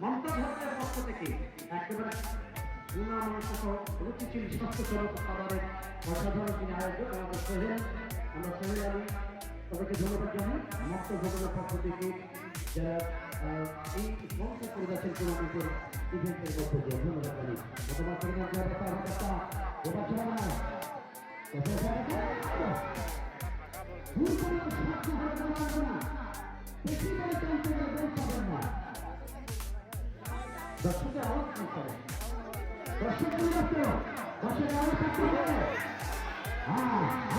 মমতা ভারতের পক্ষ থেকে একেবারে গুণামানুষ রুচিশীল স্বাস্থ্যসেবক খাবারের অসাধারণ তিনি আয়োজক আমাদের সোহেল, আমরা সোহেল আলী তাদেরকে ধন্যবাদ জানাই মমতা ভবনের পক্ষ থেকে যারা এই মঞ্চ পরিবেশের কমিটির ইভেন্টের মধ্যে দিয়ে ধন্যবাদ জানাই মতামত পরিমাণ যারা ব্যবস্থা ব্যবস্থা ওটা ছিল না দূর করে স্বাস্থ্য ভালো না বেশি করে চলতে দর্শকের আওয়াজ কি করে দর্শক পরিবর্ত দর্শকের আওয়াজ থাকতে হবে হ্যাঁ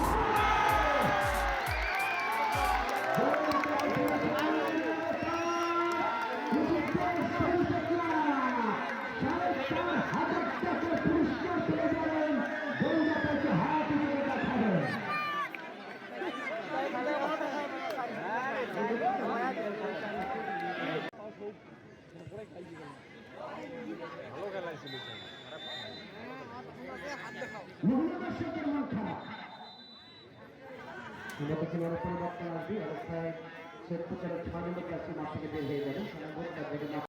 মহিলা দর্শকের মন খারাপ মূলত খেলোয়াড়ের আসবে অবস্থায় শেখ পুচারের ছয় নম্বর ক্লাসে মাঠ থেকে বের হয়ে যাবে